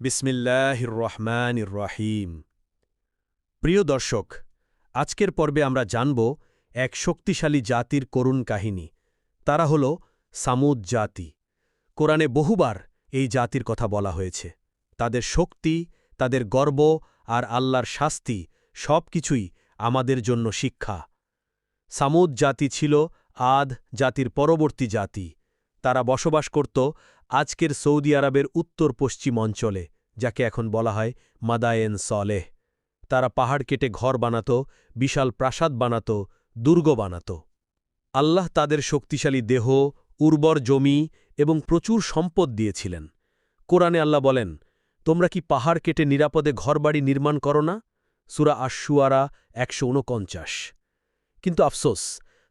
বিসমিল্লাহির রহমান রহিম। প্রিয় দর্শক, আজকের পর্বে আমরা জানব এক শক্তিশালী জাতির করুণ কাহিনী। তারা হল সামুদ জাতি। কোরআনে বহুবার এই জাতির কথা বলা হয়েছে। তাদের শক্তি, তাদের গর্ব আর আল্লাহর শাস্তি সব কিছুই আমাদের জন্য শিক্ষা। সামুদ জাতি ছিল আদ জাতির পরবর্তী জাতি। তারা বসবাস করত আজকের সৌদি আরবের উত্তর পশ্চিম অঞ্চলে, যাকে এখন বলা হয় মাদায়েন সলেহ। তারা পাহাড় কেটে ঘর বানাত, বিশাল প্রাসাদ বানাত, দুর্গ বানাত। আল্লাহ তাদের শক্তিশালী দেহ, উর্বর জমি এবং প্রচুর সম্পদ দিয়েছিলেন। কোরআনে আল্লাহ বলেন, তোমরা কি পাহাড় কেটে নিরাপদে ঘরবাড়ি নির্মাণ করো না? সুরা আশুয়ারা একশো উনপঞ্চাশ কিন্তু আফসোস,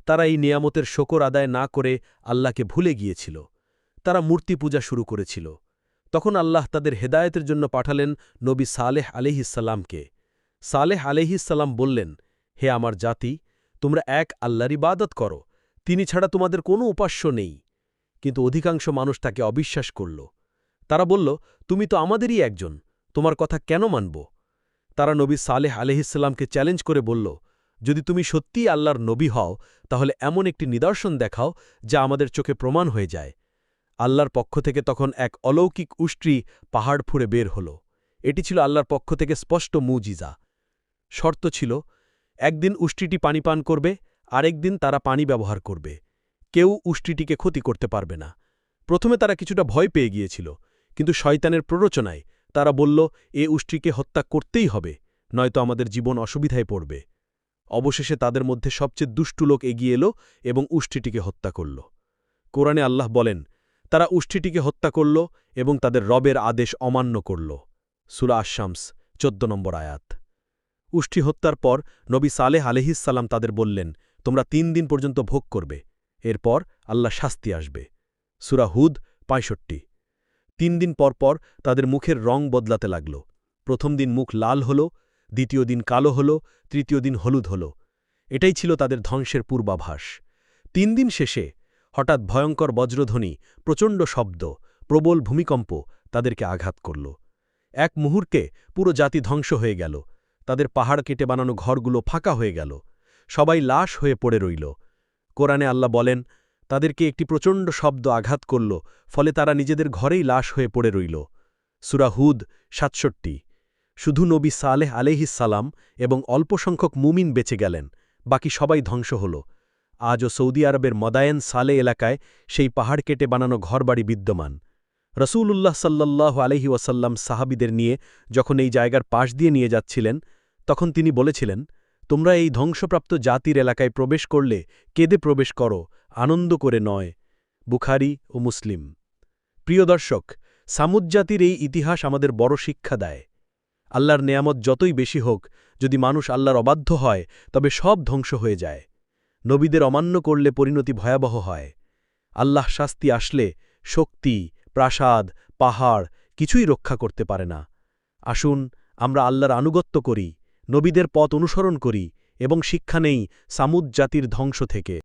তারা এই নিয়ামতের শকর আদায় না করে আল্লাহকে ভুলে গিয়েছিল। তারা মূর্তি পূজা শুরু করেছিল। তখন আল্লাহ তাদের হেদায়েতের জন্য পাঠালেন নবী সালেহ আলিহিসাল্লামকে সালেহ আলিহিসাল্লাম বললেন, হে আমার জাতি, তোমরা এক আল্লাহর ইবাদত করো, তিনি ছাড়া তোমাদের কোনো উপাস্য নেই। কিন্তু অধিকাংশ মানুষ তাকে অবিশ্বাস করল। তারা বলল, তুমি তো আমাদেরই একজন, তোমার কথা কেন মানব? তারা নবী সালেহ আলহিসাল্লামকে চ্যালেঞ্জ করে বলল, যদি তুমি সত্যিই আল্লাহর নবী হও, তাহলে এমন একটি নিদর্শন দেখাও যা আমাদের চোখে প্রমাণ হয়ে যায়। আল্লাহর পক্ষ থেকে তখন এক অলৌকিক উষ্ট্রি পাহাড় ফুঁড়ে বের হল। এটি ছিল আল্লাহর পক্ষ থেকে স্পষ্ট মুজিজা। শর্ত ছিল, একদিন উষ্ট্রিটি পানি পান করবে আরেকদিন তারা পানি ব্যবহার করবে। কেউ উষ্ট্রিটিকে ক্ষতি করতে পারবে না। প্রথমে তারা কিছুটা ভয় পেয়ে গিয়েছিল, কিন্তু শয়তানের প্ররোচনায় তারা বলল, এ উষ্ট্রিকে হত্যা করতেই হবে, নয়তো আমাদের জীবন অসুবিধায় পড়বে। অবশেষে তাদের মধ্যে সবচেয়ে দুষ্টু লোক এগিয়ে এলো এবং উষ্ঠিটিকে হত্যা করল। কোরআনে আল্লাহ বলেন তারা উষ্ঠিটিকে হত্যা করল এবং তাদের রবের আদেশ অমান্য করল। সুরা আশামস চোদ্দ নম্বর আয়াত। উষ্ঠি হত্যার পর নবী সালেহ আলহিসাল্লাম তাদের বললেন, তোমরা তিন দিন পর্যন্ত ভোগ করবে, এরপর আল্লাহ শাস্তি আসবে। সুরা হুদ, পঁয়ষট্টি। তিন দিন পর পর তাদের মুখের রং বদলাতে লাগল। প্রথম দিন মুখ লাল হল, দ্বিতীয় দিন কালো হল, তৃতীয় দিন হলুদ হল। এটাই ছিল তাদের ধ্বংসের পূর্বাভাস। তিন দিন শেষে হঠাৎ ভয়ঙ্কর বজ্রধ্বনি, প্রচণ্ড শব্দ, প্রবল ভূমিকম্প তাদেরকে আঘাত করল। এক মুহূর্তে পুরো জাতি ধ্বংস হয়ে গেল। তাদের পাহাড় কেটে বানানো ঘরগুলো ফাঁকা হয়ে গেল। সবাই লাশ হয়ে পড়ে রইল। কোরআনে আল্লাহ বলেন, তাদেরকে একটি প্রচণ্ড শব্দ আঘাত করল, ফলে তারা নিজেদের ঘরেই লাশ হয়ে পড়ে রইল। সুরাহুদ সাতষট্টি। শুধু নবী সালেহ আলেহিসাল্লাম এবং অল্প সংখ্যক মুমিন বেঁচে গেলেন, বাকি সবাই ধ্বংস হল। আজও সৌদি আরবের মদায়েন সালে এলাকায় সেই পাহাড় কেটে বানানো ঘরবাড়ি বিদ্যমান। রসুল্লাহ সাল্লাহ আলহি ওয়াসাল্লাম সাহাবিদের নিয়ে যখন এই জায়গার পাশ দিয়ে নিয়ে যাচ্ছিলেন, তখন তিনি বলেছিলেন, তোমরা এই ধ্বংসপ্রাপ্ত জাতির এলাকায় প্রবেশ করলে কেদে প্রবেশ করো, আনন্দ করে নয়। বুখারি ও মুসলিম। প্রিয় দর্শক সামুজ্জাতির এই ইতিহাস আমাদের বড় শিক্ষা দেয়। আল্লাহর নেয়ামত যতই বেশি হোক, যদি মানুষ আল্লাহর অবাধ্য হয়, তবে সব ধ্বংস হয়ে যায়। নবীদের অমান্য করলে পরিণতি ভয়াবহ হয়। আল্লাহ শাস্তি আসলে শক্তি, প্রাসাদ, পাহাড় কিছুই রক্ষা করতে পারে না। আসুন, আমরা আল্লাহর আনুগত্য করি, নবীদের পথ অনুসরণ করি এবং শিক্ষা নেই সামুদ জাতির ধ্বংস থেকে।